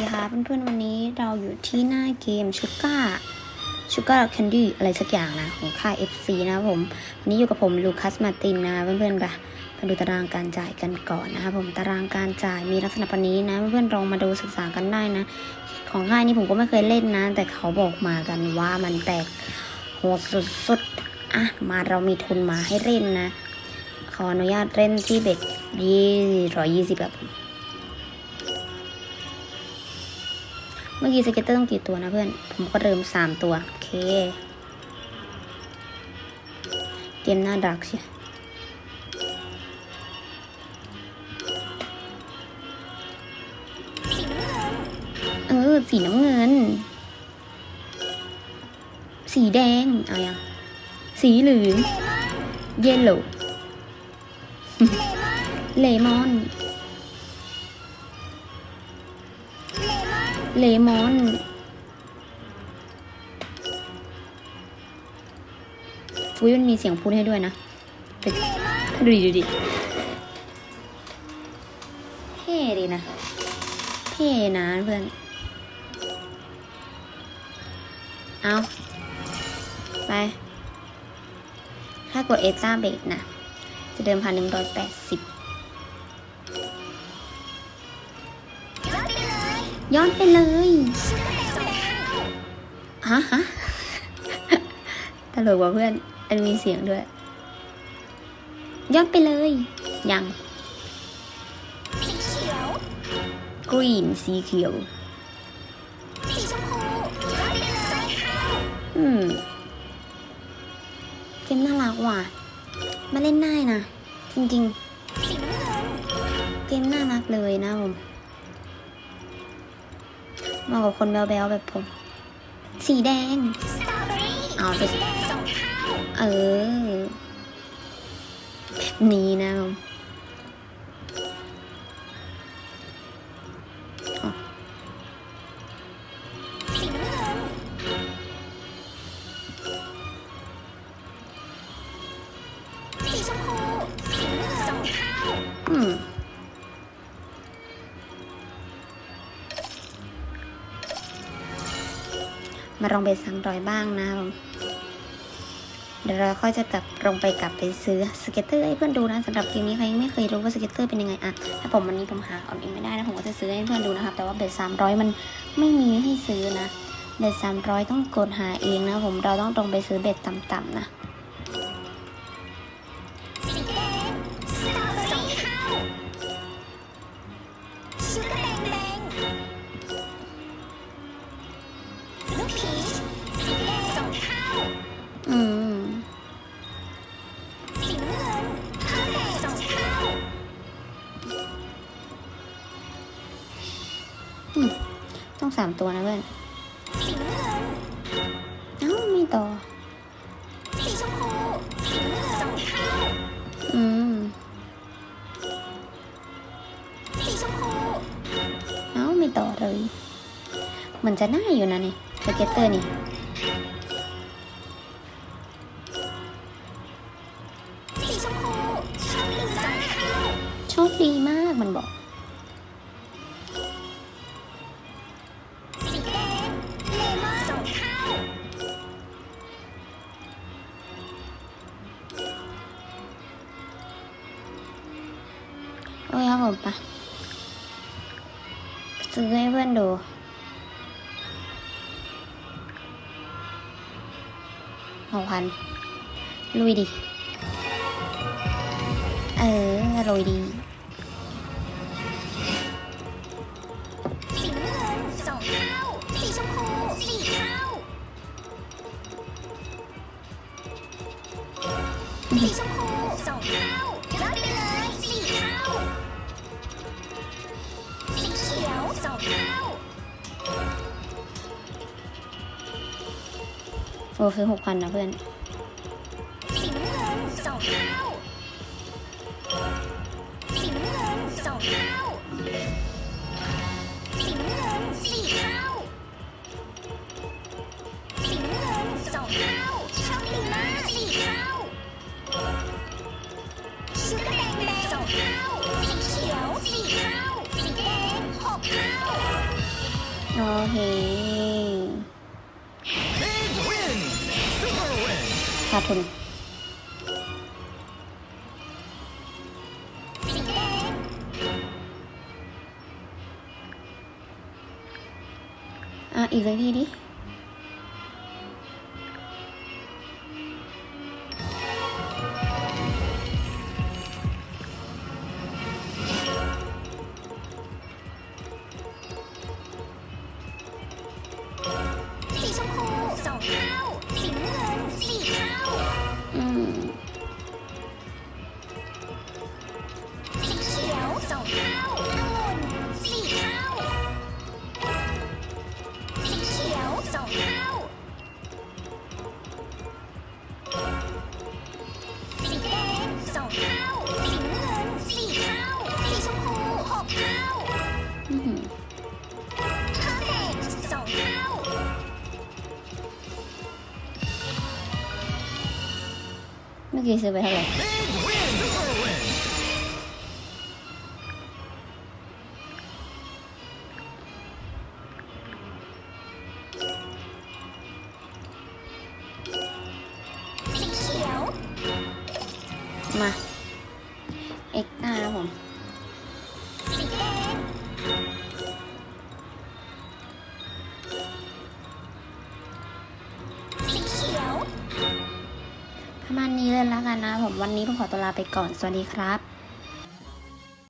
ดีค่ะเพื่อนๆวันนี้เราอยู่ที่หน้าเกมชูก้าชูก้าแคนดี้อะไรสักอย่างนะ ของค่าย FC นะครับผม วันนี้อยู่กับผมลูคัสมาตินนะเพื่อนๆไปมาดูตารางการจ่ายกันก่อนนะครับผมตารางการจ่ายมีลักษณะแบบนี้นะ เพื่อนๆลองมาดูศึกษากันได้นะ ของค่ายนี้ผมก็ไม่เคยเล่นนะ แต่เขาบอกมากันว่ามันแตกโหดสุดๆอะมาเรามีทุนมาให้เล่นนะ ขออนุญาตเล่นที่เบ็ดยี่ร้อยยี่สิบแบบ เมื่อกี้สเก็ตเตอร์ต้องกี่ตัวนะเพื่อน ผมก็เริ่มสามตัว โอเค เกมน่าดักเชียเออ สีน้ำเงิน สีแดง เอายังสีเหลืองเยลโล่เลมอน เลมอน อุ้ยมันมีเสียงพูดให้ด้วยนะดูดิดูดิเท่ดีนะเท่นะเพื่อน เอาไป ถ้ากดเอซ่าเบรกนะ จะเดิมพันหนึ่งร้อยแปดสิบ ย้อนไปเลยฮะฮะตลกว่ะเพื่อนอันมีเสียงด้วย ย้อนไปเลย ยังสีเขียวกรีนสีเขียวสีชมพูรับไปเลยค่ะอืมเกมน่ารักว่ะมาเล่นง่ายนะ จริงสีน้ำเงินๆเกมน่ารักเลยนะผม เหมาะกับคนแบ๊วๆแบบผม สีแดงสตรอเบอรี่เอาไปสีแดงสองเท่าเออแบบนี้นะผม มาลองไปสั่งรอยบ้างนะครับผมเดี๋ยวเราค่อยจะกลับลงไปกลับไปซื้อสเก็ตเตอร์ให้เพื่อนดูนะสำหรับเกมนี้ใครยังไม่เคยรู้ว่าสเก็ตเตอร์เป็นยังไงอะถ้าผมวันนี้ผมหาเอาเองไม่ได้นะผมก็จะซื้อให้เพื่อนดูนะครับแต่ว่าเบ็ดสามร้อยมันไม่มีให้ซื้อนะเบ็ดสามร้อยต้องกดหาเองนะผมเราต้องตรงไปซื้อเบ็ดต่ำๆนะามตัวนะเพื่อนสีน้ำเงินเอ้ามีต่อสีชมพูสีน้ำเงินสองเท่าอืมสีชมพูเอ้าไม่ต่อเลยเหมือนจะน่าอยู่นะนี่สเก็ตเตอร์นี่สีชมพูชอบดีสองเท่าโชคดีมากมันบอก โอ้ยครับผมปะซื้อให้เพื่อนดูหกพันลุยดิ เออลุยดีสีเงินสองเท่าสีชมพูสี่เท่าสีชมพูสองเท่ารับไปเลยสี่เท่า สองเท่าโอ้คือหกพันนะเพื่อน โอเคขาดทุนอะอีกเลยทีดิ เมื่อกี้ซื้อไปเท่าไหร่ Big win! Super win! สีเขียวมา ยวประมาณนี้เลยแล้วกันนะผมวันนี้ผมขอตัวลาไปก่อน สวัสดีครับ